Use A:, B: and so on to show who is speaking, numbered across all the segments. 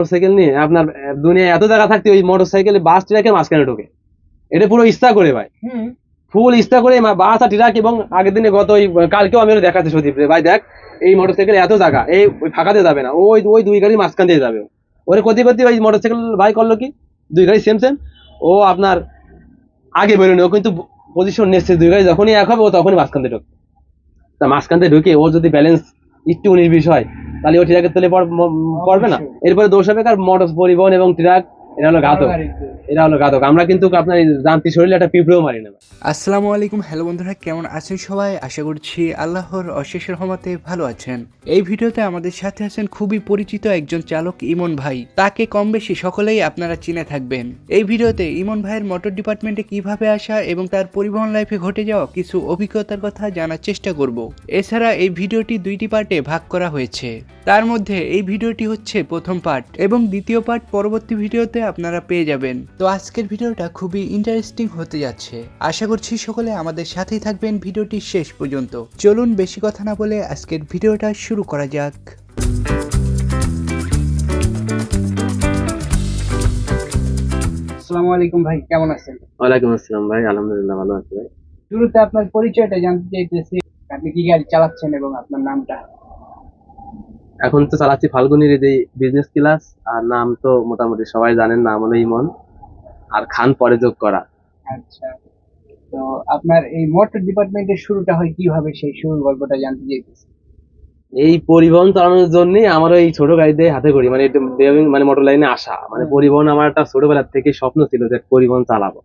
A: Motorcycle নিয়ে আপনার আহ, দুনিয়ায় এত জায়গা থাকতে ওই মোটরসাইকেল বাস ট্রাকের মাঝখানে ঢোকে। এটা পুরো ইচ্ছা করে ভাই। ফুল ইচ্ছা করে বাস আর ট্রাক এবং আগের দিনে গত ওই কালকেও আমি দেখাচ্ছি সদীপ রে। ভাই দেখ এই মোটরসাইকেল এত জায়গা এই ওই ফাঁকাতে যাবে না। ওই ওই দুই গাড়ির মাঝখান দিয়ে যাবে। ওরে করতে করতে ওই মোটরসাইকেল ভাই করল কি? দুই গাড়ি সেম সেম ও আপনার আগে বেরোনি ও কিন্তু পজিশন নিচ্ছে। দুই গাড়ি যখনই এক হবে ও তখনই মাঝখান দিয়ে ঢুকবে তা মাঝখান দিয়ে ঢুকে ও যদি ব্যালেন্স একটু উনিশ বিশ হয় তাহলে ও ট্রাকের তলে পড়- পড়বে না। এরপরে দোষ হবে কার মোটর পরিবহন এবং ট্রাক এটা হলো ঘাতক। এটা হলো ঘাতক। আমরা কিন্তু আপনার এই শরীরে একটা পিঁপড়েও মারি না।
B: আসসালামু আলাইকুম হ্যালো বন্ধুরা কেমন আছেন সবাই? আশা করছি আল্লাহর অশেষ রহমতে ভালো আছেন। এই ভিডিওতে আমাদের সাথে আছেন খুবই পরিচিত একজন চালক ইমন ভাই। তাকে কম বেশি সকলেই আপনারা চিনে থাকবেন। এই ভিডিওতে ইমন ভাইয়ের মোটর ডিপার্টমেন্টে কীভাবে আসা এবং তার পরিবহন লাইফে ঘটে যাওয়া কিছু অভিজ্ঞতার কথা জানার চেষ্টা করব। এছাড়া এই ভিডিওটি দুইটি পার্টে ভাগ করা হয়েছে। তার মধ্যে এই ভিডিওটি হচ্ছে প্রথম পার্ট এবং দ্বিতীয় পার্ট পরবর্তী ভিডিওতে আপনারা পেয়ে যাবেন। তো আজকের ভিডিওটা খুবই ইন্টারেস্টিং হতে যাচ্ছে। আশা করছি সকলে আমাদের সাথেই থাকবেন ভিডিওটি শেষ পর্যন্ত। চলুন বেশি কথা না বলে আজকের ভিডিওটা শুরু করা যাক।
C: আসসালামু আলাইকুম ভাই কেমন আছেন?
A: ওয়ালাইকুম আসসালাম ভাই আলহামদুলিল্লাহ ভালো আছি ভাই।
C: শুরুতে আপনার পরিচয়টা জানতে চাইতেছি আপনি কি গাড়ি চালাচ্ছেন এবং আপনার নামটা?
A: এখন তো চালাচ্ছি ফাল্গুনির এই বিজনেস ক্লাস আর নাম তো মোটামুটি সবাই জানেন নাম হলো ইমন আর খান পরে যোগ করা।
C: আচ্ছা। তো আপনার এই মোটর ডিপার্টমেন্টের শুরুটা হয় কীভাবে? সেই শুরুর গল্পটা জানতে চাইতেছি।
A: এই পরিবহন চালানোর জন্য আমার ওই ছোট গাড়িতে হাতে করি। মানে মানে মোটর লাইনে আসা। মানে পরিবহন আমার একটা ছোটবেলার থেকে স্বপ্ন ছিল যে পরিবহন চালাবো।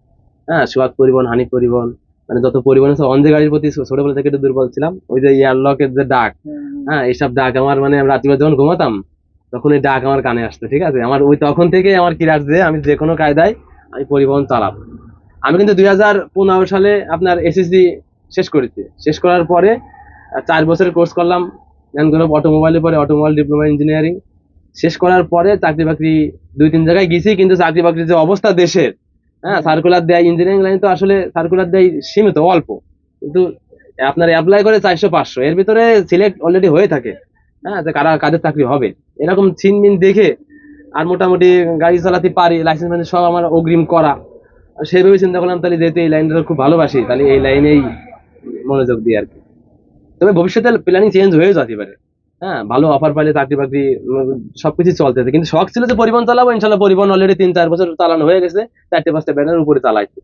A: হ্যাঁ সুয়াগ পরিবহন হানি পরিবহন। মানে যত পরিবহন আছে অন্ধে গাড়ির প্রতি ছোটবেলা থেকে একটু দুর্বল ছিলাম ওই যে এয়ারলকের যে ডাক হ্যাঁ এইসব ডাক আমার মানে রাত্রিবেলা যখন ঘুমাতাম তখন এই ডাক আমার কানে আসতো ঠিক আছে? আমার ওই তখন থেকে আমার কিরাট যে আমি যে কোনো কায়দায় আমি পরিবহন চালাবো। আমি কিন্তু দুই হাজার পনেরো সালে আপনার এসএসসি শেষ করেছি। শেষ করার পরে চার বছরের কোর্স করলাম জ্ঞান গৌরব অটোমোবাইলের পরে অটোমোবাইল ডিপ্লোমা ইঞ্জিনিয়ারিং শেষ করার পরে চাকরি বাকরি দুই তিন জায়গায় গেছি কিন্তু চাকরি বাকরির যে অবস্থা দেশের হ্যাঁ সার্কুলার দেয় ইঞ্জিনিয়ারিং লাইন তো আসলে সার্কুলার দেয় সীমিত, অল্প। কিন্তু আপনার অ্যাপ্লাই করে চারশো, পাঁচশো। এর ভিতরে সিলেক্ট অলরেডি হয়ে থাকে। হ্যাঁ যে কারা কাদের চাকরি হবে। এরকম ছিনমিন দেখে আর মোটামুটি গাড়ি চালাতে পারি লাইসেন্স মানে সব আমার অগ্রিম করা। সেইভাবে চিন্তা করলাম, তাহলে যেহেতু এই লাইনটা খুব ভালোবাসি, তাহলে এই লাইনেই মনোযোগ দিই আর কি। তবে ভবিষ্যতে প্ল্যানিং চেঞ্জ হয়ে যেতে পারে। হ্যাঁ ভালো অফার পাইলে চাকরি বাকরি সবকিছু চলতে থাকে কিন্তু শখ ছিল যে পরিবহন চালাবো ইনশাল্লাহ পরিবহন অলরেডি তিন চার বছর চালানো হয়ে গেছে চারটে পাঁচটা ব্যানার উপরে চালাইছে।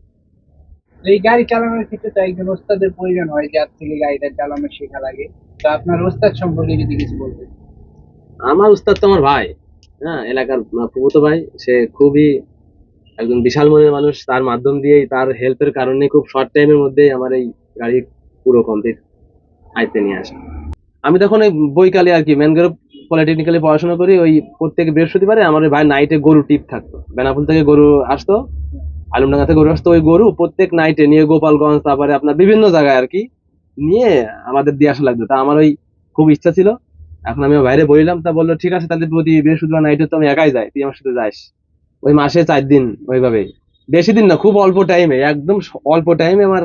C: এই গাড়ি চালানোর ক্ষেত্রে তো একজন ওস্তাদের প্রয়োজন হয় যার থেকে গাড়িটা চালানো শেখা লাগে তো আপনার ওস্তাদ সম্পর্কে যদি কিছু বলতেন।
A: আমার উস্তাদ তো আমার ভাই হ্যাঁ এলাকার ফুবুতো ভাই সে খুবই একজন বিশাল মনের মানুষ। তার মাধ্যম দিয়েই তার হেল্পের কারণে খুব শর্ট টাইমের মধ্যেই আমার এই গাড়ি পুরো কমপ্লিট আইতে নিয়ে আসে। আমি তখন ওই বইকালে আর কি ম্যানগ্রোভ পলিটেকনিক্যালে পড়াশোনা করি, ওই প্রত্যেক বৃহস্পতিবারে আমার ভাই নাইটে গরু টিপ থাকতো। বেনাপুল থেকে গরু আসতো, আলমডাঙ্গা থেকে গরু আসতো ওই গরু, প্রত্যেক নাইটে নিয়ে গোপালগঞ্জ, তারপরে আপনার বিভিন্ন জায়গায় আর কি, নিয়ে আমাদের দিয়ে আসা লাগতো। তা আমার ওই খুব ইচ্ছা ছিল। এখন আমি বাইরে বললাম, তা বলল, ঠিক আছে, তাহলে প্রতি বৃহস্পতিবার নাইটে তো আমি একাই যাই, তুই আমার সাথে যাস। ওই মাসে চার দিন ওইভাবে বেশি দিন না, খুব অল্প টাইমে একদম অল্প টাইমে আমার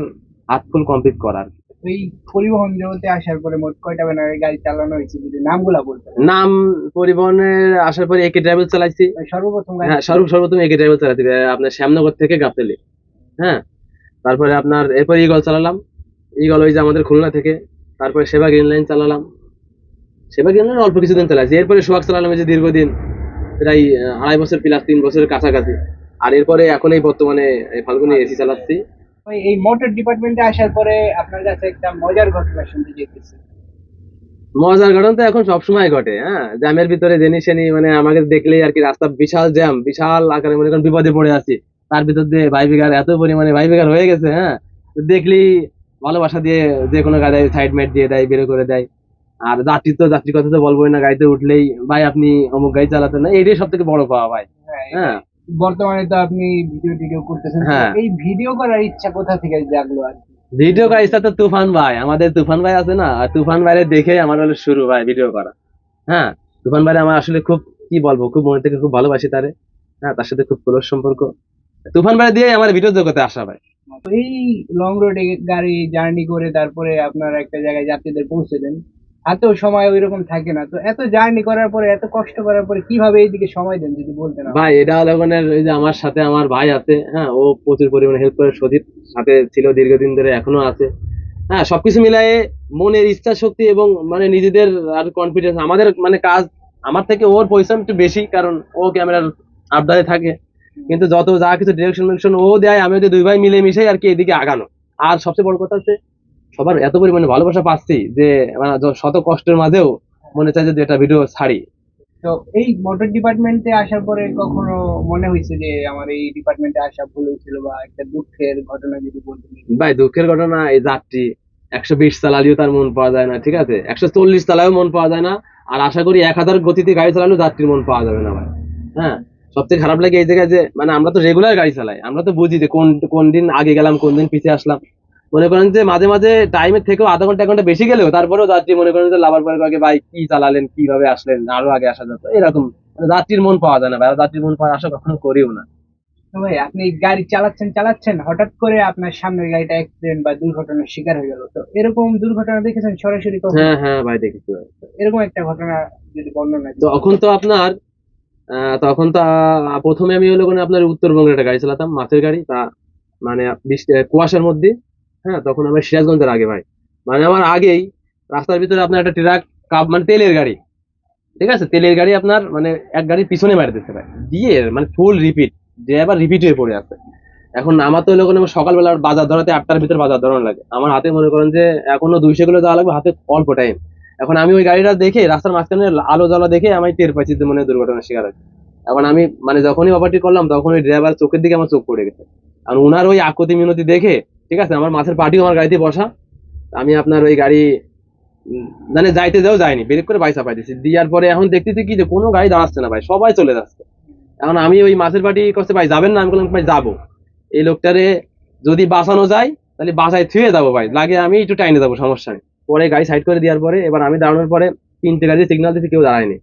A: হাত ফুল কমপ্লিট করার।
C: এই পরিবহন জগতে আসার পরে মোট কয়টা ব্যানারের গাড়ি চালানো হয়েছে? যদি নামগুলা বলতেন।
A: নাম পরিবহনে আসার পরে একে ট্রাভেল চালাইছি।
C: সর্বপ্রথম
A: হ্যাঁ সর্ব সর্বপ্রথম একে ট্রাভেল হবে, আপনার শ্যামনগর থেকে গাবতলি। হ্যাঁ তারপরে আপনার এরপর ইগল চালালাম। ইগল ওই যে আমাদের খুলনা থেকে। তারপরে সেবা গ্রিন লাইন চালালাম। সেবা গ্রিন লাইন অল্প কিছুদিন চালাইছি। এরপরে সোহাগ চালালাম এই যে দীর্ঘদিন প্রায় আড়াই বছর প্লাস তিন বছরের কাছাকাছি। আর এরপরে এখন এই বর্তমানে ফাল্গুনি এসি চালাচ্ছি।
C: ওই এই মোটর ডিপার্টমেন্টে আসার পরে আপনার কাছে একটা মজার ঘটনা শুনতে যেতেছি
A: মজার ঘটনা তো এখন সবসময় ঘটে হ্যাঁ? জ্যামের ভিতরে জেনি সেনি মানে আমাকে দেখলেই আর কি রাস্তা বিশাল জ্যাম বিশাল আকারে মনে করেন বিপদে পড়ে আছি। তার ভিতর দিয়ে ভাই বিঘার এত পরিমাণে ভাই বিঘার হয়ে গেছে হ্যাঁ? দেখলি ভালোবাসা দিয়ে যে কোনো গাড়ি সাইড মেট দিয়ে দেয় বের করে দেয়। আর যাত্রী তো যাত্রী কথা তো বলবোই না গাড়িতে উঠলেই ভাই আপনি অমুক গাড়ি চালাতেন না? এটাই সব থেকে বড় পাওয়া ভাই
C: হ্যাঁ
A: হ্যাঁ?
C: বর্তমানে তো আপনি ভিডিও টিডিও করতেছেন।
A: হ্যাঁ।
C: এই ভিডিও করার ইচ্ছা কোথা থেকে জাগলো আর কি?
A: ভিডিও গাড়িটা তো তুফান ভাই। আমাদের তুফান ভাই আছে না? আর তুফান ভাইরে দেখে আমার হলো শুরু ভাই ভিডিও করা। হ্যাঁ? তুফান ভাই আমার আসলে খুব কি বলব খুব মনে থেকে খুব ভালোবাসি তারে। হ্যাঁ তার সাথে খুব ক্লোজ সম্পর্ক। তুফান ভাই দিয়ে আমার ভিডিও জগতে আসা ভাই।
C: এই লং রোডে গাড়ি জার্নি করে তারপরে আপনার একটা জায়গায় যাত্রীদের পৌঁছে দেন। হাতেও সময় ওই রকম থাকে না। তো এত জার্নি করার পরে, এত কষ্ট করার পরে কীভাবে এইদিকে সময় দেন যদি বলতেন আমাকে?
A: ভাই, এটা হলো মানে ওই যে আমার সাথে আমার ভাই আছে হ্যাঁ ও প্রচুর পরিমাণে হেল্প করে সদীপ সাথে ছিল, দীর্ঘদিন ধরে এখনও আছে। হ্যাঁ সবকিছু মিলায়ে মনের ইচ্ছা শক্তি এবং মানে নিজেদের আর কনফিডেন্স আমাদের মানে কাজ, আমার থেকে ওর পরিশ্রম একটু বেশি, কারণ ও ক্যামেরার আবদারে থাকে। কিন্তু যত যা কিছু ডিরেকশন ও দেয়, আমি দুই ভাই মিলে মিশে আর কি এদিকে আগানো। আর সবচেয়ে বড় কথা হচ্ছে সবার এত পরিমাণে ভালোবাসা পাচ্ছি যে মানে শত কষ্টের মাঝেও মনে চায় যে একটা ভিডিও ছাড়ি।
C: তো এই মোটর ডিপার্টমেন্টে আসার পরে কখনো মনে হয়েছে যে আমার এই ডিপার্টমেন্টে আসা ভুল হয়েছিল বা একটা দুঃখের ঘটনা যদি বলতেন
A: ভাই দুঃখের ঘটনা এই যাত্রী। একশো বিশ চালালেও তার মন পাওয়া যায় না ঠিক আছে? একশো চল্লিশ চালালেও মন পাওয়া যায় না। আর আশা করি এক হাজার গতিতে গাড়ি চালালেও যাত্রীর মন পাওয়া যাবে না ভাই। হ্যাঁ? সবথেকে খারাপ লাগে এই জায়গায় যে মানে আমরা তো রেগুলার গাড়ি চালাই। আমরা তো বুঝি যে কোন কোন দিন আগে গেলাম কোন দিন পিছিয়ে আসলাম। মনে করেন যে মাঝে মাঝে টাইমের থেকেও আধা ঘণ্টা এক ঘণ্টা বেশি গেলেও তারপরেও যাত্রী মনে করেন যে লাভার পরে আগে ভাই কি চালালেন কীভাবে আসলেন? আরও আগে আসা যেত। এরকম। মানে যাত্রীর মন পাওয়া যায় না ভাই। যাত্রীর মন পাওয়ার আশা কখনো করিও না।
C: তো ভাই আপনি গাড়ি চালাচ্ছেন চালাচ্ছেন হঠাৎ করে আপনার সামনের গাড়িটা অ্যাক্সিডেন্ট বা দুর্ঘটনার শিকার হয়ে গেল। তো এরকম দুর্ঘটনা দেখেছেন সরাসরি
A: হ্যাঁ হ্যাঁ ভাই দেখেছি
C: এরকম একটা ঘটনা যদি বর্ণনা।
A: তখন তো আপনার আহ, তখন তো প্রথমে আমি হলো আপনার উত্তরবঙ্গের একটা গাড়ি চালাতাম মাছের গাড়ি। তা মানে বৃষ্টি কুয়াশার মধ্যে। হ্যাঁ তখন আমরা সিরাজগঞ্জের আগে ভাই। মানে আমার আগেই রাস্তার ভিতরে আপনার একটা ট্রাক, কাপ মানে তেলের গাড়ি। ঠিক আছে? তেলের গাড়ি আপনার মানে এক গাড়ির পিছনে মারি দিতে ভাই। দিয়ে মানে ফুল রিপিট ড্রাইভার রিপিট হয়ে পড়ে আছে। এখন আমার তো হলো কোনো সকালবেলা বাজার ধরাতে আটটার ভিতরে বাজার ধরানো লাগে। আমার হাতে মনে করেন যে এখনও দুইশো কিলো দেওয়া লাগবে, হাতে অল্প টাইম এখন আমি ওই গাড়িটা দেখে, রাস্তার মাঝখানে আলো জ্বালা দেখে আমি টের পাইছি যে মনে দুর্ঘটনার শিকার হয়েছে। এখন আমি মানে যখনই ওভারটেক করলাম, তখন ওই ড্রাইভার চোখের দিকে আমার চোখ পড়ে গেছে। আর ওনার ওই আকতি মিনতি দেখে ঠিক আছে? আমার মাছের পাটিও আমার গাড়িতে বসা। আমি আপনার ওই গাড়ি মানে যাইতে যাও যায়নি। ব্রেক করে বাইসা পাইতেছি। দিয়ার পরে এখন দেখতেছি কি যে কোনো গাড়ি দাঁড়াচ্ছে না ভাই, সবাই চলে যাচ্ছে। এখন আমি ওই মাছের পাটি করতে ভাই যাবেন না? আমি বললাম, ভাই, যাব। এই লোকটারে যদি বাঁচানো যায়, তাহলে বাসায় থুয়ে যাব ভাই। লাগে আমি একটু টাইনে যাব, সমস্যা নেই। পরে গাড়ি সাইড করে দেওয়ার পরে, এবার আমি দাঁড়ানোর পরে তিনটে গাড়ি সিগনাল দিতে কেউ দাঁড়ায়নি।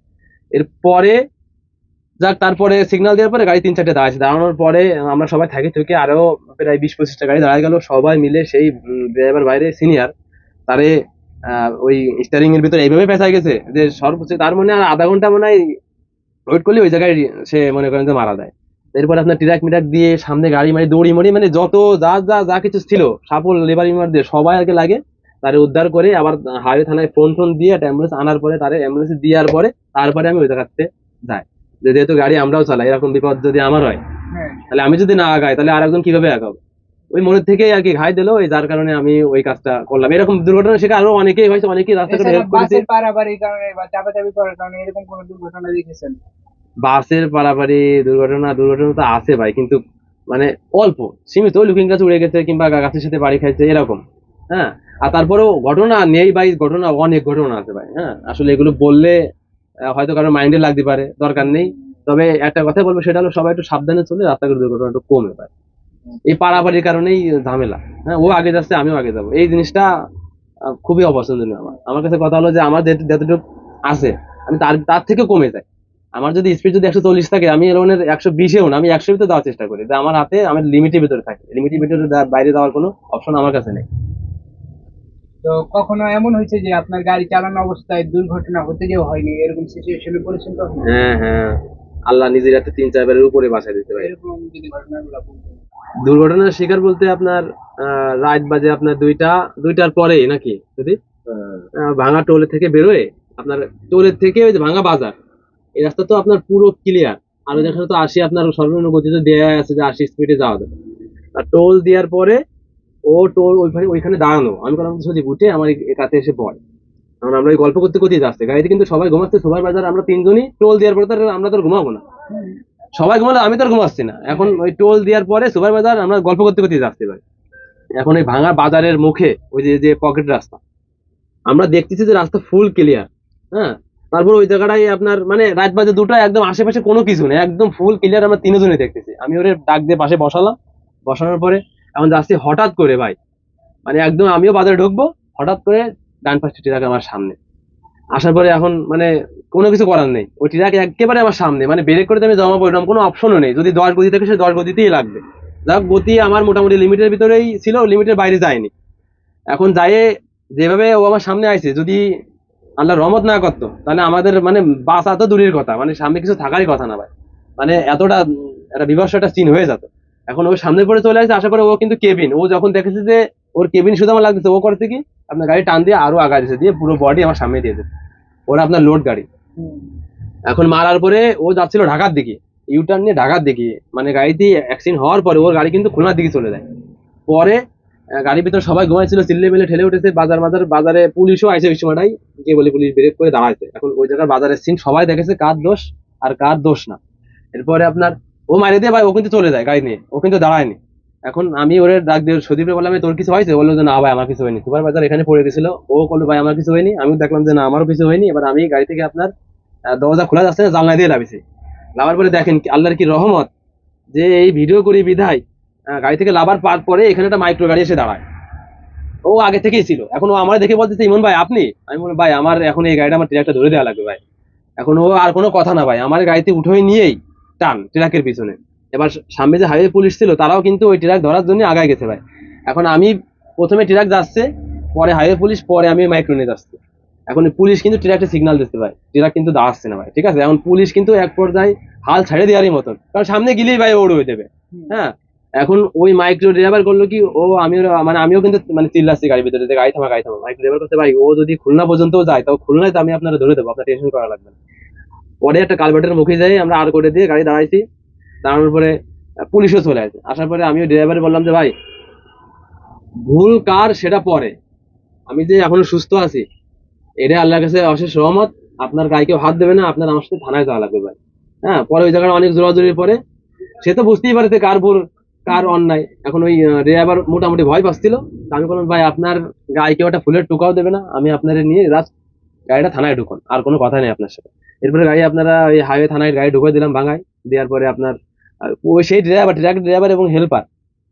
A: এরপরে যাক, তারপরে সিগনাল দেওয়ার পরে গাড়ি তিন চারটে দাঁড়াচ্ছে দাঁড়ানোর পরে আমরা সবাই থাকি থেকে আরও প্রায় বিশ পঁচিশটা গাড়ি দাঁড়ায় গেল। সবাই মিলে সেই ড্রাইভার বাইরে সিনিয়র তারে ওই স্টারিং এর ভিতরে এইভাবে পেঁচা গেছে যে সর্বোচ্চ, তার মনে আর আধা ঘণ্টা মনে হয় ওয়েট করলে ওই জায়গায় সে মনে করেন যে মারা যায়। এরপর আপনার ট্রাক মিটাক দিয়ে সামনে গাড়ি মারি, দৌড়ি মরি মানে যত যা যা যা কিছু ছিল সাপল লেবার ইমার দিয়ে সবাই আগে লাগে, তারে উদ্ধার করে আবার হাইওয়ে থানায় ফোন টোন দিয়ে একটা অ্যাম্বুলেন্স আনার পরে, তারে অ্যাম্বুলেন্স দেওয়ার পরে, তারপরে আমি ওই জায়গাতে যাই। যেহেতু গাড়ি আমরাও চালাই এরকম বিপদ যদি আমার হয়
C: হ্যাঁ।
A: তাহলে আমি যদি না আগাই তাহলে আরেকজন কীভাবে আগাবো? ওই মনের থেকেই আর কি ঘাই দিলো ওই যার কারণে আমি ওই কাজটা করলাম। এরকম দুর্ঘটনা শিকার আরও অনেকেই হয়েছে অনেকেই রাস্তাঘাটে হেল্প করেছে।
C: বাসের পারাপারির কারণে বা চাপাচাপি করার কারণে এরকম কোনো দুর্ঘটনা দেখেছেন?
A: বাসের পারাপারি দুর্ঘটনা দুর্ঘটনা তো আছে ভাই কিন্তু মানে অল্প সীমিত। লুকিং গাছ উড়ে গেছে কিংবা গাছের সাথে বাড়ি খাইছে এরকম হ্যাঁ। আর তারপরেও ঘটনা নেই ভাই ঘটনা অনেক ঘটনা আছে ভাই হ্যাঁ। আসলে এগুলো বললে হয়তো কারও মাইন্ডে লাগতে পারে, দরকার নেই। তবে একটা কথা বলব, সেটা হলো সবাই একটু সাবধানে চলে রাস্তাঘাট দুর্ঘটনা একটু কমে ভাই এই পারাপারির কারণেই ঝামেলা। হ্যাঁ ও আগে যাচ্ছে, আমিও আগে যাব। এই জিনিসটা খুবই অপছন্দনীয় আমার। আমার কাছে কথা হলো যে, আমার যতটুকু আছে, আমি তার তার থেকে কমে যাই। আমার যদি স্পিড যদি একশো চল্লিশ থাকে, আমি এরকমের একশো বিশেও না, আমি একশো ভিতরে দেওয়ার চেষ্টা করি। যে আমার হাতে, আমার লিমিটের ভিতরে থাকে। লিমিটের ভিতরে বাইরে দেওয়ার কোনো অপশন আমার কাছে নেই।
C: তো কখনো এমন হয়েছে যে আপনার গাড়ি চালানো অবস্থায় দুর্ঘটনা হতে যেও হয়নি? এরকম সিচুয়েশনে পড়েছেন কখনো?
A: হ্যাঁ হ্যাঁ। আল্লাহ নিজের হাতে তিন চারবারের উপরে বাসায় দিতে পারে।
C: এরকম যদি ঘটনাগুলো বলতেন।
A: দুর্ঘটনার শিকার বলতে আপনার রাইট বাজে আপনার দুইটা দুইটার পরে নাকি যদি? আহ, ভাঙা টোলে থেকে বেরোয় আপনার টোলের থেকে ওই যে ভাঙা বাজার এই রাস্তা তো আপনার পুরো ক্লিয়ার আর যেখানে তো আশি আপনার সর্বনিম্ন গতিতে দেওয়া আছে যে আশি স্পিডে যাওয়া যাবে। আর টোল দেওয়ার পরে ও টোল ওইখানে ওইখানে দাঁড়ানো। আমি কোনো যদি উঠে আমার কাছে এসে পড়ে। কারণ আমরা গল্প করতে করতেই যাচ্ছে। গাড়িতে কিন্তু সবাই ঘুমাচ্ছে সবাই বাজার আমরা তিনজনই, টোল দেওয়ার পরে তো আমরা তো ঘুমাবো না। সবাই ঘুমালে আমি তো আর ঘুমাচ্ছি না। এখন ওই টোল দেওয়ার পরে সুপার বাজার আমরা গল্প করতে করতে যাচ্ছি ভাই এখন ওই ভাঙা বাজারের মুখে, ওই যে যে পকেট রাস্তা, আমরা দেখতেছি যে রাস্তা ফুল ক্লিয়ার হ্যাঁ? তারপর ওই জায়গাটাই আপনার মানে রাত বাজে দুটো একদম আশেপাশে কোনো কিছু নেই, একদম ফুল ক্লিয়ার আমরা তিনজনে দেখতেছি। আমি ওরে ডাক দিয়ে পাশে বসালাম। বসানোর পরে এখন যাচ্ছি হঠাৎ করে ভাই মানে একদম আমিও বাজারে ঢুকবো, হঠাৎ করে ডান পাশে ট্রাক আমার সামনে। আসার পরে এখন মানে কোনো কিছু করার নেই। ওই ট্রাক একেবারে আমার সামনে মানে ব্রেক করে আমি জমা পড়লাম, কোনো অপশনও নেই। যদি দশ গতি থাকে, সে দশ গতিতেই লাগবে। যাক, গতি আমার মোটামুটি লিমিটের ভিতরেই ছিল লিমিটের বাইরে যায়নি। এখন যায় যেভাবে ও আমার সামনে আইছে, যদি আল্লাহ রহমত না করতো, তাহলে আমাদের মানে বাঁচা তো দূরের কথা মানে সামনে কিছু থাকারই কথা না ভাই। মানে এতটা একটা বিভৎস একটা চিন হয়ে যেত। এখন ও সামনে পড়ে চলে আসছে আশা করে ও কিন্তু কেবিন। ও যখন দেখেছে যে ওর কেবিন শুধু আমার লাগতেছে ও করতে কি? আপনার গাড়ি টান দিয়ে আরও আগা দিয়েছে দিয়ে পুরো বডি আমার সামনে দিয়ে দিয়েছে। ওরা আপনার লোড গাড়ি। এখন মারার পরে ও যাচ্ছিল ঢাকার দিকে ইউটার্ন নিয়ে ঢাকার দিকে। মানে গাড়িতে অ্যাক্সিডেন্ট হওয়ার পরে ওর গাড়ি কিন্তু খুলনার দিকে চলে যায়। পরে গাড়ির ভিতরে সবাই ঘুমাইছিল চিল্লে মিলে ঠেলে উঠেছে বাজার বাজার বাজারে পুলিশও আইসে ওই সময়টাই যে বলে পুলিশ ব্রেক করে দাঁড়াইছে। এখন ওই জায়গার বাজারের সিন সবাই দেখেছে কার দোষ আর কার দোষ না। এরপরে আপনার ও মারিয়ে দিয়ে ভাই, ও কিন্তু চলে যায়, গাড়ি নিয়ে। ও কিন্তু দাঁড়ায়নি। এখন আমি ওরে ডাক দিয়ে সদীপে বললাম তোর কিছু হয়েছে? বলল যে, না ভাই, আমার কিছু হয়নি। সুপার বাজার এখানে পড়ে গেছিল। ও বলল, ভাই, আমার কিছু হয়নি। আমি দেখলাম যে, না, আমারও কিছু হয়নি। এবার আমি গাড়ি থেকে আপনার দরজা খোলা যাচ্ছে জানলা দিয়ে লাভিছি লাভার পরে দেখেন আল্লাহর কি রহমত যে, এই ভিডিও করি বিধায় গাড়ি থেকে লাভার পার, পরে এখানে একটা মাইক্রো গাড়ি এসে দাঁড়ায়। ও আগে থেকেই ছিল। এখন ও আমার দেখে বলতেছে, ইমন ভাই, আপনি? আমি বলি ভাই, আমার এখন এই গাড়িটা আমার ট্রাকটা ধরে দেওয়া লাগবে ভাই। এখন ও আর কোনো কথা না ভাই, আমার গাড়িতে উঠোই নিয়েই টান, ট্রাকের পিছনে। এবার সামনে যে হাইওয়ে পুলিশ ছিল, তারাও কিন্তু ওই ট্রাক ধরার জন্য আগায় গেছে ভাই। এখন আমি প্রথমে ট্রাক যাচ্ছে, পরে হাইওয়ে পুলিশ পরে আমি মাইক্রো নিয়ে যাচ্ছি। এখন পুলিশ কিন্তু ট্রাকটা সিগন্যাল দিতে ভাই। ট্রাক কিন্তু দাঁড়াচ্ছে না ভাই, ঠিক আছে? এখন পুলিশ কিন্তু এক পর্যায়ে হাল ছেড়ে দেওয়ারই মতন। কারণ সামনে গেলেই ভাই ওড় হয়ে দেবে হ্যাঁ? এখন ওই মাইক্রো ড্রাইভার করল কি, ও আমিও মানে আমিও কিন্তু মানে চিল্লাচ্ছি গাড়ির ভিতরে গাড়ি থামা গাড়ি থামা। মাইক্রো ড্রাইভার করতে ভাই, ও যদি খুলনা পর্যন্ত যায়, তাও খুলনায় তো আমি আপনারা ধরে দেবো, আপনার টেনশন করা লাগবে না। পরে একটা কালভার্টের মুখে যাই, আমরা আর করে দিয়ে গাড়ি দাঁড়াইছি। দাঁড়ানোর পরে পুলিশও চলে আসে। আসার পরে আমিও ড্রাইভারে বললাম যে, ভাই, ভুল কার সেটা পরে। আমি যে এখনও সুস্থ আছি এটা আল্লাহর কাছে অশেষ রহমত। আপনার গায়ে কেউ হাত দেবে না, আপনার আমার সাথে থানায় যাওয়া লাগবে ভাই। হ্যাঁ পরে ওই জায়গায় অনেক জোরাজোরির পরে, সে তো বুঝতেই পারে কার ভুল, কার অন্যায়। এখন ওই ড্রাইভার মোটামুটি ভয় পাচ্ছিল। আমি বললাম, ভাই, আপনার গায়ে কেউ একটা ফুলের টুকাও দেবে না, আমি আপনার নিয়ে জাস্ট গাড়িটা থানায় ঢুকুন, আর কোনো কথা নেই আপনার সাথে। এরপরে গাড়ি আপনারা ওই হাইওয়ে থানায় গাড়ি ঢুকে দিলাম ভাঙায়। দেওয়ার পরে আপনার ওই সেই ড্রাইভার ট্রাক ড্রাইভার এবং হেল্পার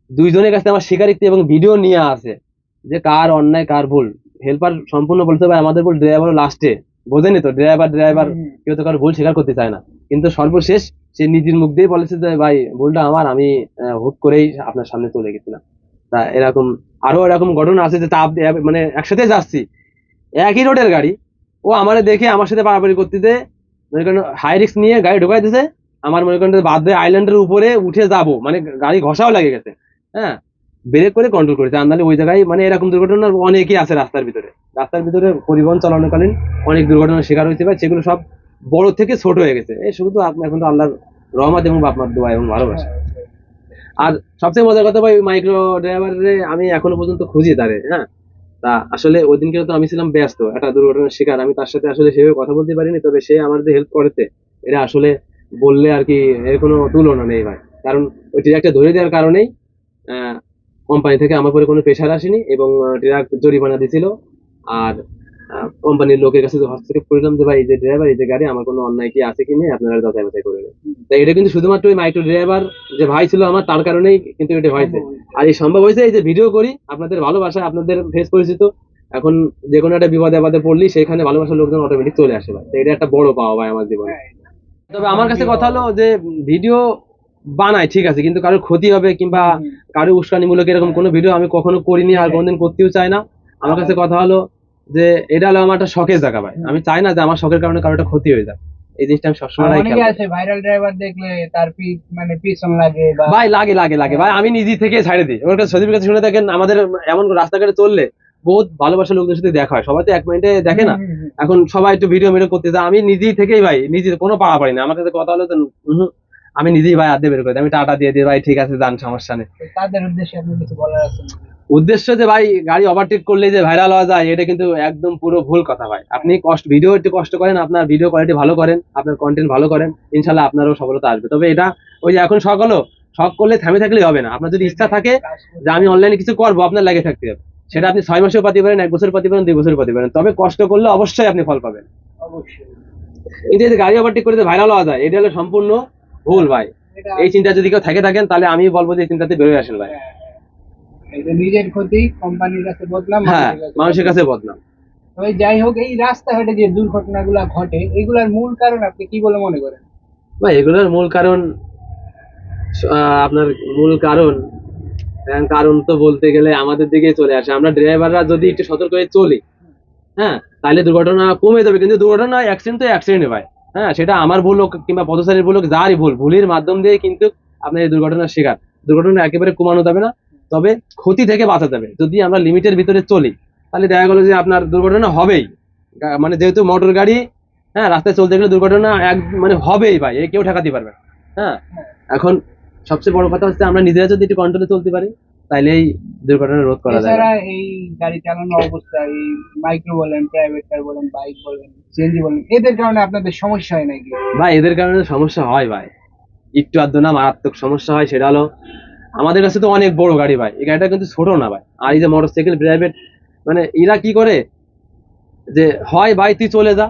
A: দুইজনের কাছে আমার স্বীকারোক্তি এবং ভিডিও নিয়ে আসে যে কার অন্যায় কার ভুল। হেল্পার সম্পূর্ণ বলতে পারে আমাদের ভুল ড্রাইভার লাস্টে বোঝেনি তো ড্রাইভার ড্রাইভার কেউ তো কারও ভুল স্বীকার করতে চায় না। কিন্তু সর্বশেষ সে নিজের মুখ দিয়ে বলেছে যে ভাই ভুলটা আমার আমি হুট করেই আপনার সামনে চলে গেছিলাম। তা এরকম আরও এরকম ঘটনা আছে যে তাপ মানে একসাথে যাচ্ছি। একই রোডের গাড়ি। ও আমারে দেখে আমার সাথে পারাপারি করতেছে মনে করেন হাই রিক্স নিয়ে গাড়ি ঢোকাই দিছে, আমার মনে করেন বাদ দিয়ে আইল্যান্ডের উপরে উঠে যাব মানে গাড়ি ঘষাও লাগে গেছে হ্যাঁ? ব্রেক করে কন্ট্রোল করেছে ওই জায়গায় মানে এরকম দুর্ঘটনা অনেকই আছে রাস্তার ভিতরে। রাস্তার ভিতরে পরিবহন অনেক দুর্ঘটনার শিকার হয়েছে ভাই সেগুলো সব বড় থেকে ছোট হয়ে গেছে। এই শুধু এখন তো আল্লাহর রহমত এবং বাপমার দোয়া এবং ভালোবাসা। আর সবচেয়ে মজার কথা ভাই মাইক্রো ড্রাইভারে আমি এখনও পর্যন্ত খুঁজি তারে হ্যাঁ? তা আসলে ওই দিনকে তো আমি ছিলাম ব্যস্ত, একটা দুর্ঘটনার শিকার। আমি তার সাথে আসলে সেভাবে কথা বলতে পারিনি, তবে সে আমার যে হেল্প করেছে, এটা আসলে বললে আর কি এর কোনো তুলনা নেই ভাই। কারণ ওই ট্রাকটা ধরে দেওয়ার কারণেই কোম্পানি থেকে আমার পরে কোনো প্রেশার আসেনি এবং ট্রাক জরিমানা দিছিল। আর কোম্পানির লোকের কাছে হস্তক্ষেপ করলাম যে ভাই এই যে ড্রাইভার এই যে গাড়ি আমার কোনো অন্যায় কি আছে কি নেই? আপনারা যাচাই বাছাই করে নেন। তাই এটা কিন্তু শুধুমাত্র ওই মাইক্রো ড্রাইভার যে ভাই ছিল আমার তার কারণেই কিন্তু এটা হয়েছে। আর এই সম্ভব হয়েছে এই যে ভিডিও করি আপনাদের ভালোবাসা আপনাদের ফেস পরিচিত। এখন যে কোনো একটা বিপদে আপদে পড়লি সেখানে ভালোবাসার লোকজন অটোমেটিক চলে আসে ভাই। তো এটা একটা বড় পাওয়া ভাই আমার জীবনে। তবে আমার কাছে কথা হলো যে ভিডিও বানায় ঠিক আছে কিন্তু কারোর ক্ষতি হবে কিংবা কারও উস্কানিমূলক এরকম কোনো ভিডিও আমি কখনো করিনি আর কোনোদিন করতেও চাই না। আমার কাছে কথা হলো যে এটা হলো আমার একটা শখের জায়গা ভাই। আমি চাই না যে আমার শখের কারণে কারও ক্ষতি হয়ে যায় এই জিনিসটা আমি সবসময়
C: অনেকে। আছে ভাইরাল ড্রাইভার দেখলে তার পিছ মানে পিছন লাগে
A: ভাই লাগে লাগে লাগে। ভাই আমি নিজে থেকে ছাড়ে দিই। ওর কাছে সজীবের কাছে শুনে দেখেন আমাদের এমন রাস্তাঘাটে চললে বহুত ভালোবাসার লোকদের সাথে দেখা হয়। সবাই তো এক মিনিটে দেখে না। এখন সবাই একটু ভিডিও মিডিও করতে যায়। আমি নিজেই থেকেই ভাই নিজে কোনো পাড়া পারি না। আমার কাছে কথা হলো তো আমি নিজেই ভাই আদে বের করে দিই। আমি টাটা দিয়ে দিই ভাই ঠিক আছে যান সমস্যা নেই।
C: তাদের উদ্দেশ্যে আপনি কিছু বলার আছে
A: উদ্দেশ্য যে ভাই গাড়ি ওভারটেক করলে যে ভাইরাল হওয়া যায় এটা কিন্তু একদম পুরো ভুল কথা ভাই। আপনি কষ্ট ভিডিও একটু কষ্ট করেন আপনার ভিডিও কোয়ালিটি ভালো করেন আপনার কন্টেন্ট ভালো করেন ইনশাল্লাহ আপনারও সফলতা আসবে। তবে এটা ওই যে এখন শখ হলো শখ করলে থামে থাকলেই হবে না। আপনার যদি ইচ্ছা থাকে যে আমি অনলাইনে কিছু করব আপনার লাগে থাকতে হবে। সেটা আপনি ছয় মাসেও পাতে পারেন এক বছর পাতে পারেন দুই বছর পাতে পারেন। তবে কষ্ট করলে অবশ্যই আপনি ফল পাবেন।
C: অবশ্যই।
A: কিন্তু এই যে গাড়ি ওভারটেক করে যে ভাইরাল হওয়া যায় এটা হলো সম্পূর্ণ ভুল ভাই। এই চিন্তা যদি কেউ থেকে থাকেন তাহলে আমি বলব যে এই চিন্তাতে বেরোয় আসেন ভাই।
C: এই যে নিজের ক্ষতি কোম্পানির কাছে
A: হ্যাঁ
C: মানুষের কাছে
A: বদনাম
C: তবে যাই হোক এই রাস্তাঘাটে যে দুর্ঘটনাগুলো ঘটে এগুলার মূল কারণ আপনি কি বলে মনে করেন?
A: ভাই এগুলোর মূল কারণ আপনার মূল কারণ কারণ তো বলতে গেলে আমাদের দিকে চলে আসে। আমরা ড্রাইভাররা যদি একটু সতর্ক হয়ে চলি হ্যাঁ তাহলে দুর্ঘটনা কমে যাবে। কিন্তু দুর্ঘটনা অ্যাক্সিডেন্ট তো অ্যাক্সিডেন্ট হয় হ্যাঁ সেটা আমার ভুল হোক কিংবা পথচারীর ভুল হোক যারই ভুল ভুলের মাধ্যম দিয়ে কিন্তু আপনার এই দুর্ঘটনার শিকার। দুর্ঘটনা একেবারে কমানো যাবে না। তবে ক্ষতি থেকে বাঁচা যাবে যদি আমরা লিমিটের ভিতরে চলি তাহলে দেখা গেলো যে আপনার দুর্ঘটনা হবেই। মানে যেহেতু মোটর গাড়ি হ্যাঁ রাস্তায় চলতে গেলে দুর্ঘটনা এক মানে হবেই ভাই এ কেউ ঠেকাতে পারবে না। হ্যাঁ? এখন সবচেয়ে বড় কথা হচ্ছে আমরা নিজেরা যদি একটু কন্ট্রোলে চলতে পারি তাহলে এই দুর্ঘটনা রোধ করা
C: এছাড়া এই গাড়ি চালানো অবস্থায় এই মাইক্রো বলেন প্রাইভেট কার বলেন বাইক বলেন সিএনজি বলেন এদের কারণে আপনাদের সমস্যা হয় নাকি?
A: ভাই এদের কারণে সমস্যা হয় ভাই। একটু আধ না মারাত্মক সমস্যা হয় সেটা হলো আমাদের কাছে তো অনেক বড় গাড়ি ভাই। এই গাড়িটা কিন্তু ছোট না ভাই। আর এই যে মোটর সাইকেল প্রাইভেট মানে এরা কি করে যে হয় ভাই তুই চলে যা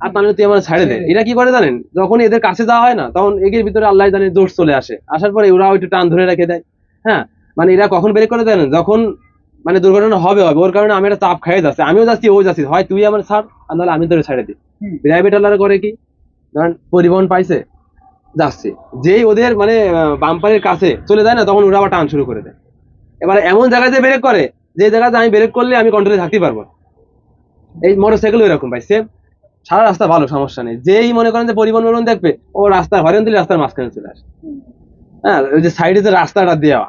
A: আর তাহলে তুই আমার ছাড়ে দে। এরা কি করে জানেন? যখন এদের কাছে যাওয়া হয় না তখন এগের ভিতরে আল্লাহ জানে দোষ চলে আসে। আসার পরে ওরাও একটু টান ধরে রেখে দেয়। হ্যাঁ? মানে এরা কখন ব্রেক করে জানেন? যখন মানে দুর্ঘটনা হবে হবে ওর কারণে আমি একটা চাপ খাইয়ে যাচ্ছি। আমিও যাচ্ছি ও যাচ্ছি। হয় তুই আমার ছাড় আর নাহলে আমি তোরে ছেড়ে দিই। প্রাইভেট আলাদা করে কি? ধরেন পরিবহন পাইছে যাচ্ছে। যেই ওদের মানে বাম্পারের কাছে চলে যায় না, তখন ওরা আবার টান শুরু করে দেয়। এবার এমন জায়গাতে ব্রেক করে, যে জায়গাতে আমি ব্রেক করলে আমি কন্ট্রোলে থাকতে পারব এই মোটর সাইকেল এরকম ভাই সেম সারা রাস্তা ভালো, সমস্যা নেই। যেই মনে করেন যে পরিবহন বলুন দেখবে, ও রাস্তার হরেন দিলে রাস্তার মাঝখানে চলে আসে। হ্যাঁ ওই যে সাইডে যে রাস্তাটা দেওয়া,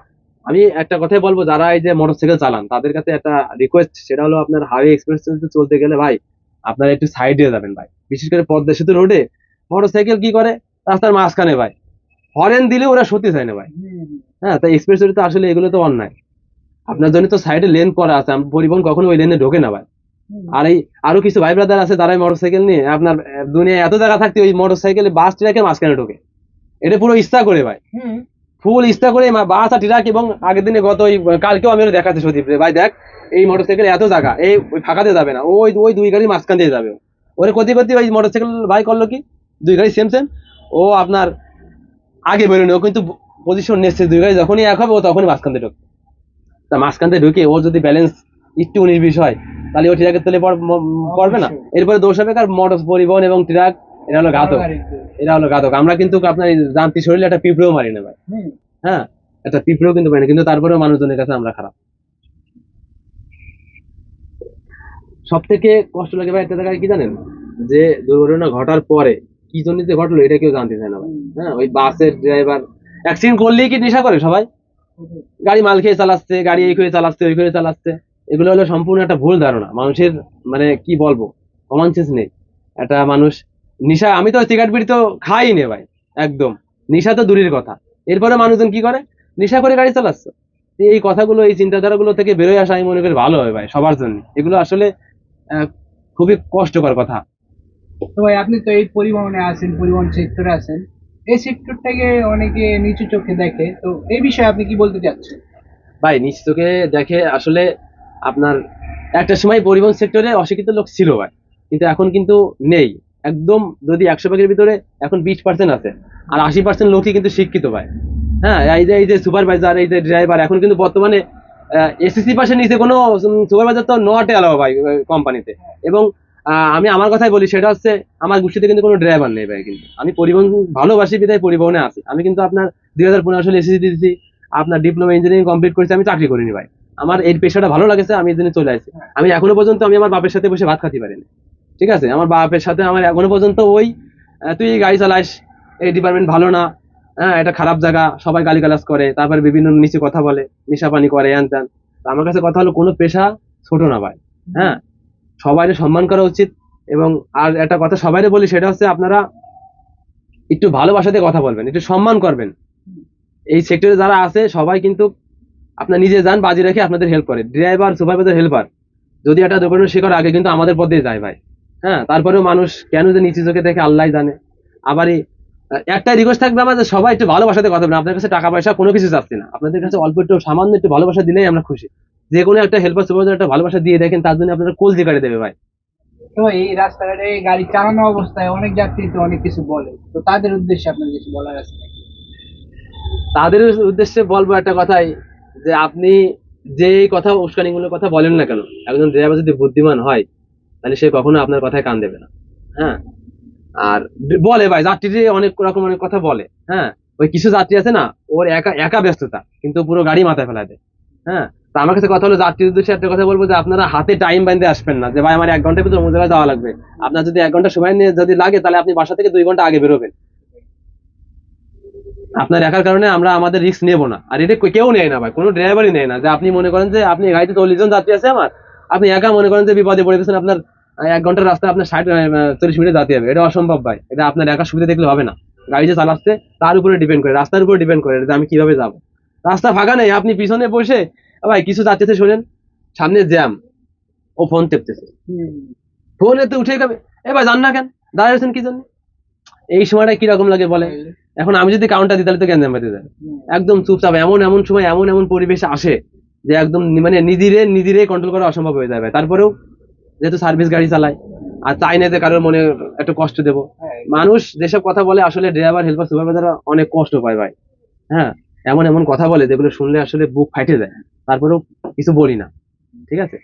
A: আমি একটা কথাই বলব, যারা এই যে মোটরসাইকেল চালান, তাদের কাছে একটা রিকোয়েস্ট সেটা হলো আপনার হাইওয়ে এক্সপ্রেস চলতে গেলে ভাই, আপনারা একটু সাইডে যাবেন ভাই। বিশেষ করে পদ্মা সেতু রোডে মোটরসাইকেল কি করে? রাস্তার মাঝখানে ভাই। হরেন দিলে ওরা সত্যি চায় না ভাই। হ্যাঁ তাই এক্সপ্রেস তো আসলে এগুলো তো অন্যায়। আপনার জন্য তো সাইডে লেন করা আছে পরিবহন কখনো ওই লেনে ঢোকে না ভাই। আর এই আরও কিছু ভাই ব্রাদার আছে তারাই মোটরসাইকেল নিয়ে আপনার আহ, দুনিয়ায় এত জায়গা থাকতে ওই মোটরসাইকেলে বাস ট্রাকে মাঝখানে ঢোকে। এটা পুরো ইচ্ছা করে ভাই। ফুল ইচ্ছা করে বাস আর ট্রাক এবং আগের দিনে গত ওই কালকেও আমি দেখাচ্ছি সদীপ ভাই দেখ এই মোটরসাইকেল এত জায়গা এই ওই ফাঁকাতে যাবে না। ওই ওই দুই গাড়ি মাঝখান দিয়ে যাবে। ওরে ক্ষতি ক্ষতি ওই মোটরসাইকেল ভাই করল কি? দুই গাড়ি সেম সেম ও আপনার আগে বেরোনি ও কিন্তু পজিশন নিচ্ছে দুই গাড়ি যখনই এক হবে ও তখনই মাঝখান দিয়ে ঢুকবে তা মাঝখান দিয়ে ঢুকে ও যদি ব্যালেন্স একটু উনিশ বিশ হয় তাহলে ও ট্রাকের তলে পড়বে না। এরপরে দোষ হবে কার? মোটর পরিবহন এবং ট্রাক এরা হলো ঘাতক। এরা হলো ঘাতক। আমরা কিন্তু আপনার যান্ত্রিক শরীরে একটা পিঁপড়েও মারি না ভাই। হ্যাঁ একটা পিঁপড়েও কিন্তু পাই না কিন্তু তারপরেও মানুষজনের কাছে আমরা খারাপ। সব থেকে কষ্ট লাগে ভাই একটা জায়গায় কি জানেন? যে দুর্ঘটনা ঘটার পরে কি জন্য যে ঘটলো এটা কেউ জানতে চায় না ভাই। হ্যাঁ ওই বাসের ড্রাইভার অ্যাক্সিডেন্ট করলেই কি নেশা করে সবাই? গাড়ি মাল খেয়ে চালাচ্ছে গাড়ি এই করে চালাচ্ছে ওই করে চালাচ্ছে। এগুলো হলো সম্পূর্ণ একটা ভুল ধারণা। মানুষের মানে কি বলব কমন সেন্স নেই। একটা মানুষ নিশা আমি তো সিগারেট বিড়ি তো খাই নে ভাই একদম। নিশা তো দূরের কথা। এরপরে মানুষজন কি করে? নেশা করে গাড়ি চালাচ্ছে। এই কথাগুলো এই চিন্তাধারাগুলো থেকে বেরোয় আসা আমি মনে করি ভালো হয় ভাই সবার জন্য। এগুলো আসলে আহ, খুবই কষ্টকর কথা।
C: তো ভাই, আপনি তো এই পরিবহনে আছেন, পরিবহন সেক্টরে আছেন। এই সেক্টরটাকে অনেকে নিচু চোখে দেখে। তো এই বিষয়ে আপনি কি বলতে চাচ্ছেন?
A: ভাই নিজ চোখে দেখে আসলে আপনার একটা সময় পরিবহন সেক্টরে অশিক্ষিত লোক ছিল ভাই, কিন্তু এখন কিন্তু নেই। একদম যদি একশো ভাগের ভিতরে এখন বিশ পার্সেন্ট আছে। আর আশি পার্সেন্ট লোকই কিন্তু শিক্ষিত ভাই। হ্যাঁ এই যে এই যে সুপারভাইজার এই যে ড্রাইভার এখন কিন্তু বর্তমানে এসএসসি পাশে নিচে কোনো সুপারভাইজার তো নট এলাও ভাই কোম্পানিতে এবং আমি আমার কথাই বলি, সেটা হচ্ছে আমার গোষ্ঠীতে কিন্তু কোনো ড্রাইভার নেই ভাই কিন্তু। আমি পরিবহন, ভালোবাসি বিধায় পরিবহনে আছি। আমি কিন্তু আপনার দুই হাজার পনেরো সালে এসএসসি দিয়েছি, আপনার ডিপ্লোমা ইঞ্জিনিয়ারিং কমপ্লিট করেছি, আমি চাকরি করিনি ভাই। আমার এই পেশাটা ভালো লাগেছে, আমি জন্য চলে আসছি আমি এখনও পর্যন্ত আমি আমার বাপের সাথে বসে ভাত খাতে পারিনি। ঠিক আছে? আমার বাপের সাথে আমার এখনও পর্যন্ত ওই তুই গাড়ি চালাস, এই ডিপার্টমেন্ট ভালো না হ্যাঁ এটা খারাপ জায়গা, সবাই গালিগালাজ করে, তারপরে বিভিন্ন নিচে কথা বলে, নেশাপানি করে হ্যান ত্যান আমার কাছে কথা হলো, কোনো পেশা ছোট না ভাই হ্যাঁ? সবাই সম্মান করা উচিত এবং আর একটা কথা সবাই বলি সেটা হচ্ছে আপনারা একটু ভালোবাসাতে কথা বলবেন একটু সম্মান করবেন। এই সেক্টরে যারা আছে সবাই কিন্তু আপনার নিজে যান বাজি রেখে আপনাদের হেল্প করে। ড্রাইভার সুপারভাইজার হেল্পার যদি একটা দুর্ঘটনা শিকার আগে কিন্তু আমাদের পথে যায় ভাই। হ্যাঁ তারপরেও মানুষ কেন যে নিচু চোখে দেখে আল্লাহ জানে। আবারই আহ, একটা রিকোয়েস্ট থাকবে আমাদের সবাই একটু ভালোবাসাতে কথা বলবেন। আপনার কাছে টাকা পয়সা কোনো কিছু চাচ্ছি না। আপনাদের কাছে অল্প একটু সামান্য একটু ভালোবাসা দিলেই আমরা খুশি। যে কোনো একটা হেল্পার সুপারভাইজার একটা ভালোবাসা দিয়ে দেখেন তার জন্য আপনারা কোল জিকারে দেবে ভাই।
C: তো এই রাস্তাঘাটে গাড়ি চালানো অবস্থায় অনেক যাত্রী তো অনেক কিছু বলে। তো তাদের উদ্দেশ্যে আপনার কিছু বলার আছে
A: তাদের উদ্দেশ্যে বলব একটা কথাই যে আপনি যে কথা উস্কানিমূলক কথা বলেন না কেন একজন ড্রাইভার যদি বুদ্ধিমান হয় তাহলে সে কখনো আপনার কথায় কান দেবে না। হ্যাঁ? আর বলে ভাই যাত্রী অনেক রকম অনেক কথা বলে হ্যাঁ? ওই কিছু যাত্রী আছে না ওর একা একা ব্যস্ততা কিন্তু পুরো গাড়ি মাথায় ফেলা দেয়। হ্যাঁ? তা আমার কাছে কথা হলো যাত্রীর উদ্দেশ্যে একটা কথা বলব যে আপনারা হাতে টাইম বাইন্ধে আসবেন না। যে ভাই, আমার এক ঘণ্টার ভিতরে অমুক যাওয়া লাগবে। আপনার যদি এক ঘণ্টা সময় নিয়ে যদি লাগে, তাহলে আপনি বাসা থেকে দুই ঘণ্টা আগে বেরোবেন। আপনার একার কারণে আমরা আমাদের রিস্ক নেব না। আর এটা কেউ নেয় না ভাই, কোনো ড্রাইভারই নেয় না। যে আপনি মনে করেন যে আপনি গাড়িতে চল্লিশ জন যাত্রী আছে আমার, আপনি একা মনে করেন যে বিপদে পড়ে গেছেন, আপনার এক ঘণ্টার রাস্তা আপনার ষাট চল্লিশ মিনিটে যেতে হবে। এটা অসম্ভব ভাই। এটা আপনার একা সুবিধা দেখলে হবে না। গাড়ি যে চালাচ্ছে, তার উপরে ডিপেন্ড করে, রাস্তার উপরে ডিপেন্ড করে যে আমি কীভাবে যাব। রাস্তা ফাঁকা নেই, আপনি পিছনে বসে ভাই, কিছু যাচ্ছে শোনেন। সামনে জ্যাম। ও ফোন টেপতেছে। ফোন এতে উঠে যাবে এ ভাই জান না কেন? দাঁড়িয়েছেন কি জন্য? এই সময়টা কীরকম লাগে বলে এখন আমি যদি কাউন্টার দিই, তাহলে তো গ্যাঞ্জাম বাড়তে যায়? একদম চুপচাপ, এমন এমন সময়, এমন এমন পরিবেশ আসে যে একদম মানে নিজেরে নিজেরে কন্ট্রোল করা অসম্ভব হয়ে যাবে তারপরেও যেহেতু সার্ভিস গাড়ি চালায়, আর চাই না যে কারোর মনে একটু কষ্ট দেবো। মানুষ যেসব কথা বলে, আসলে ড্রাইভার হেল্পার সুপারভাইজাররা অনেক কষ্ট পায় ভাই। হ্যাঁ এমন এমন কথা বলে যেগুলো শুনলে আসলে বুক ফাইটে যায়। তারপরেও কিছু বলি না ঠিক আছে?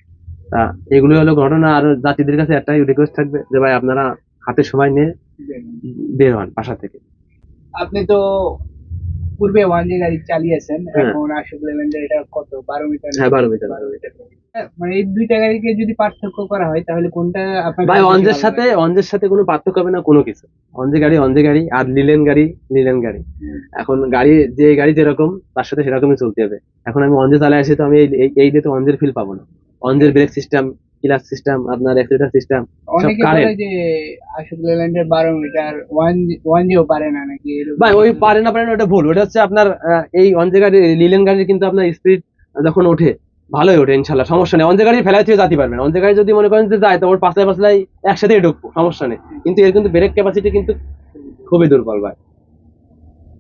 A: তা এগুলো হলো ঘটনা আর যাত্রীদের কাছে একটাই রিকোয়েস্ট থাকবে যে ভাই আপনারা হাতে সময় নিয়ে বের হন বাসা থেকে।
C: আপনি তো পূর্বে ওয়ান জি গাড়ি চালিয়েছেন
A: হ্যাঁ।
C: এখন আসলে এটা কত? বারো মিটার
A: হ্যাঁ বারো মিটার বারো মিটার।
C: মানে এই দুইটা গাড়িকে যদি পার্থক্য করা হয় তাহলে কোনটা আপনার
A: ভাই অঞ্জের সাথে? অঞ্জের সাথে কোনো পার্থক্য হবে না কোনো কিছু। অঞ্জে গাড়ি অঞ্জে গাড়ি আর লিলেন গাড়ি লিলেন গাড়ি। এখন গাড়ি যে গাড়ি যেরকম তার সাথে সেরকমই চলতে হবে। এখন আমি অঞ্জে চালায় আসি তো আমি এই- এই- দিয়ে তো অঞ্জের ফিল পাবো না। অঞ্জের ব্রেক সিস্টেম ক্লাস সিস্টেম আপনার অ্যাক্সিলেটার সিস্টেম
C: অনেকে
A: কারেন্ট।
C: যে আশোক লেল্যান্ডের বারো মিটার ওয়ান ওয়ান জিও পারে না নাকি
A: ভাই ওই পারে না পারে না ওটা ভুল। ওটা হচ্ছে আপনার এই অঞ্জে গাড়ি লিলেন গাড়ির কিন্তু আপনার স্পিড যখন ওঠে ভালোই ওঠে, ইনশাল্লাহ, সমস্যা নেই। অঞ্জে গাড়ি ফেলাই থেকে যেতে পারবেন অঞ্জে গাড়ি যদি মনে করেন যে যায় তো ওর পাশলাই পাশলাই একসাথেই ঢুকবো, সমস্যা নেই। কিন্তু এর কিন্তু ব্রেক ক্যাপাসিটি কিন্তু খুবই দুর্বল ভাই।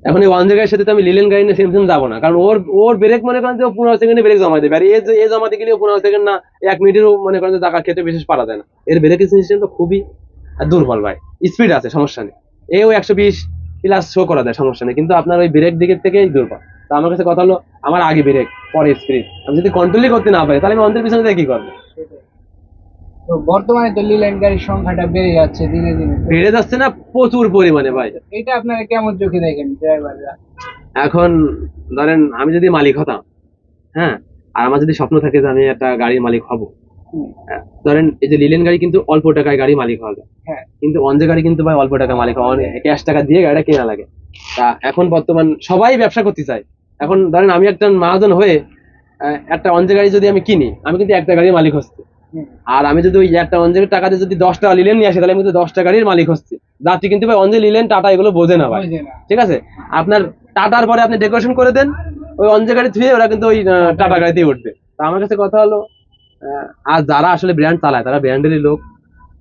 A: এখন এই অঞ্জে গাড়ির সাথে তো আমি লিলেন গাড়ি নিয়ে সেম সেম যাব না। কারণ ওর ওর ব্রেক মনে করেন যে ও পনেরো সেকেন্ডে ব্রেক জমা দেবে। আর এ যে- এ জমাতে গেলেও পনেরো সেকেন্ড না, এক মিনিটেরও মনে করেন যে টাকা খেতে বিশেষ পারা যায় না। এর ব্রেক সিস্টেমটা খুবই দুর্বল ভাই। স্পিড আছে, সমস্যা নেই। এও একশো বিশ প্লাস শো করা যায় সমস্যা নেই। কিন্তু আপনার ওই ব্রেক দিকের থেকেই দুর্বল তো আমার কাছে কথা হলো আমার আগে ব্রেক পরে স্পিড আমি যদি কন্ট্রোলই করতে না পারি তাহলে আমি অন্তের পিছনে কি করব?
C: তো বর্তমানে তো লিল্যান্ড গাড়ির সংখ্যাটা বেড়ে যাচ্ছে দিনে দিনে।
A: বেড়ে যাচ্ছে না প্রচুর পরিমাণে ভাই।
C: এটা আপনারা কেমন চোখে দেখেন ড্রাইভাররা
A: এখন ধরেন আমি যদি মালিক হতাম হ্যাঁ আর আমার যদি স্বপ্ন থাকে যে আমি একটা গাড়ির মালিক হব ধরেন এই যে লিলেন গাড়ি কিন্তু অল্প টাকায় গাড়ি মালিক হওয়া যায়।
C: হ্যাঁ।
A: কিন্তু অঞ্জে গাড়ি কিন্তু ভাই অল্প টাকা মালিক হওয়া ক্যাশ টাকা দিয়ে গাড়িটা কেনা লাগে। তা এখন বর্তমান সবাই ব্যবসা করতে চায়। এখন ধরেন আমি একটা মহাজন হয়ে একটা অঞ্জে গাড়ি যদি আমি কিনি আমি কিন্তু একটা গাড়ির মালিক হচ্ছি। আর আমি যদি ওই একটা অঞ্জের টাকা দিয়ে যদি দশটা লিলেন নিয়ে আসি তাহলে আমি কিন্তু দশটা গাড়ির মালিক হচ্ছি। যাত্রী কিন্তু ভাই অঞ্জে লিলেন টাটা এগুলো বোঝে না ভাই। ঠিক আছে? আপনার টাটার পরে আপনি ডেকোরেশন করে দেন। ওই অঞ্জে গাড়ি ধুয়ে ওরা কিন্তু ওই টাটা গাড়িতেই উঠবে। তা আমার কাছে কথা হলো আর যারা আসলে ব্র্যান্ড চালায় তারা ব্র্যান্ডেরই লোক।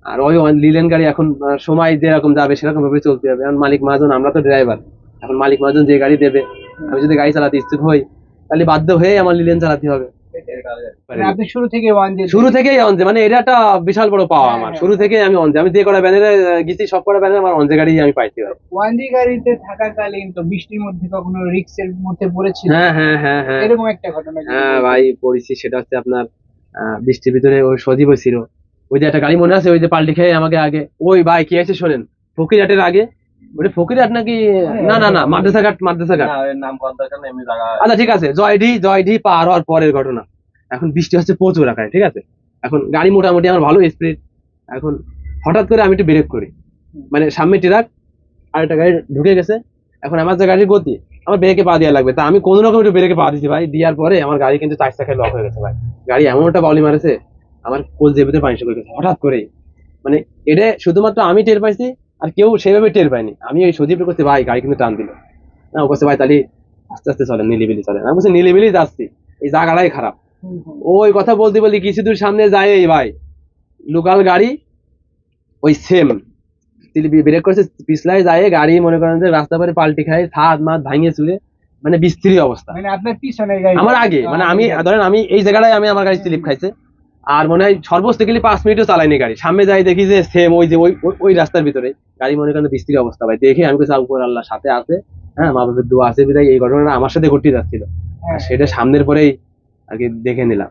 A: আর ওই লিলেন গাড়ি এখন সময় যেরকম যাবে সেরকম ভাবে চলতে হবে। এখন মালিক মহাজন আমরা তো ড্রাইভার এখন মালিক মহাজন যে গাড়ি দেবে আমি যদি গাড়ি চালাতে ইচ্ছুক হই তাহলে বাধ্য হয়ে আমার লিলেন চালাতে হবে।
C: মানে শুরু থেকে
A: শুরু থেকেই অঞ্জে মানে এটা একটা বিশাল বড় পাওয়া আমার।
C: হ্যাঁ,
A: শুরু থেকেই আমি অঞ্জে আমি যে কটা ব্যানারে গেছি সব কটা ব্যানারে আমার অঞ্জে গাড়ি আমি পাইছি ভাই।
C: ওয়ান জি গাড়িতে থাকাকালীন তো বৃষ্টির মধ্যে কখনো রিক্সের মধ্যে পড়েছি
A: হ্যাঁ হ্যাঁ হ্যাঁ হ্যাঁ।
C: এরকম একটা ঘটনা
A: হ্যাঁ ভাই পড়েছি সেটা হচ্ছে আপনার বৃষ্টির ভিতরে ওই সজীব ছিল ওই যে একটা গাড়ি মনে আছে ওই যে পাল্টি খেয়ে আমাকে আগে ওই ভাই কি আছে শোনেন? ফকিরহাটের আগে? ওটা ফকিরহাট নাকি? না না না মাদ্রাসা ঘাট মাদ্রাসা ঘাট। আচ্ছা ঠিক আছে জয়ডি জয়ডি পার হওয়ার পরের ঘটনা। এখন বৃষ্টি হচ্ছে প্রচুর আকারে ঠিক আছে? এখন গাড়ি মোটামুটি আমার ভালো স্পিড এখন হঠাৎ করে আমি একটু ব্রেক করি। মানে সামনে ট্রাক আর একটা গাড়ি ঢুকে গেছে। এখন আমার যে গাড়ির গতি আমার ব্রেকে পা দেওয়া লাগবে। তা আমি কোনো রকম একটু ব্রেকে পা দিচ্ছি ভাই। দেওয়ার পরে আমার গাড়ি কিন্তু চার চাকায় লক হয়ে গেছে ভাই। গাড়ি এমন একটা বাউলি মারেছে আমার কোল জেবেতে পানি শুকিয়ে গেছে হঠাৎ করেই। মানে এটা শুধুমাত্র আমি টের পাইছি আর কেউ সেভাবে টের পাইনি আমি ওই সজীবকে করছি ভাই গাড়ি কিন্তু টান দিল। না ও করছে ভাই তাহলে আস্তে আস্তে চলে নিলিবিলি চলে আমি বলছি নিলিবিলি যাচ্ছি। এই জায়গাটাই খারাপ। ওই কথা বলতে বলতে কিছু দূর সামনে যায় এই ভাই। লোকাল গাড়ি ওই সেম ব্রেক করছে পিছলায় যায় গাড়ি মনে করেন যে রাস্তা পারে পাল্টি খায় ছাদ মাত ভাঙিয়ে চুলে মানে বিস্তৃত অবস্থা।
C: মানে আপনার পিছনের গাড়ি
A: আমার আগে মানে আমি ধরেন আমি এই জায়গাটায় আমি আমার গাড়ি স্লিপ খাইছে আর মনে হয় সর্বোচ্চ গেলে পাঁচ মিনিটও চালাইনি গাড়ি। সামনে যাই দেখি যে সেম ওই যে ওই ওই- ওই রাস্তার ভিতরে। গাড়ি মনে করেন বিস্তৃত অবস্থা ভাই। দেখে আমি কিছু উপর আল্লাহ সাথে আছে। হ্যাঁ মা বাবার দোয়া আছে বিদায়। এই ঘটনাটা আমার সাথে ঘটতে যাচ্ছিল।
C: হ্যাঁ।
A: সেটা সামনের পরেই আর কি দেখে নিলাম।